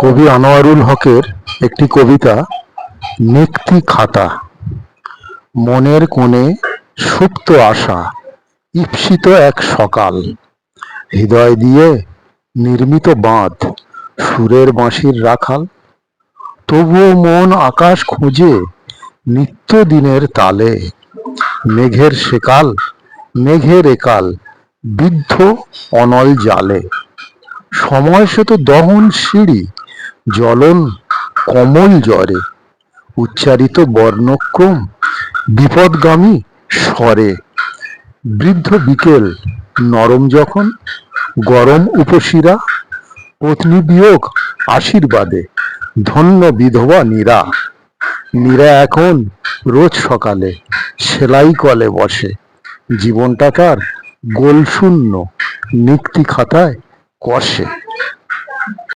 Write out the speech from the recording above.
কবি আনোয়ারুল হকের একটি কবিতা, নিক্তি খাতা মনের কোণে সুপ্ত আশা, ঈপ্সিত এক সকাল। হৃদয় দিয়ে নির্মিত বাঁধ, সুরের বাঁশির রাখাল। তবুও মন আকাশ খুঁজে নিত্য দিনের তালে। মেঘের সেকাল, মেঘের একাল, বিদ্ধ অনল জালে। সময় সে তো দহন সিঁড়ি জ্বলন কমল জ্বরে, উচ্চারিত বর্ণক্রম বিপদগামী স্বরে। বৃদ্ধ বিকেল, নরম যখন, গরম উপশিরা, পত্নী বিয়োগ আশীর্বাদে, ধন্য বিধবা নীরা। নীরা এখন রোজ সকালে, সেলাই কলে বসে। জীবনটা তার গোলশূন্য নিক্তি খাতায় কষে।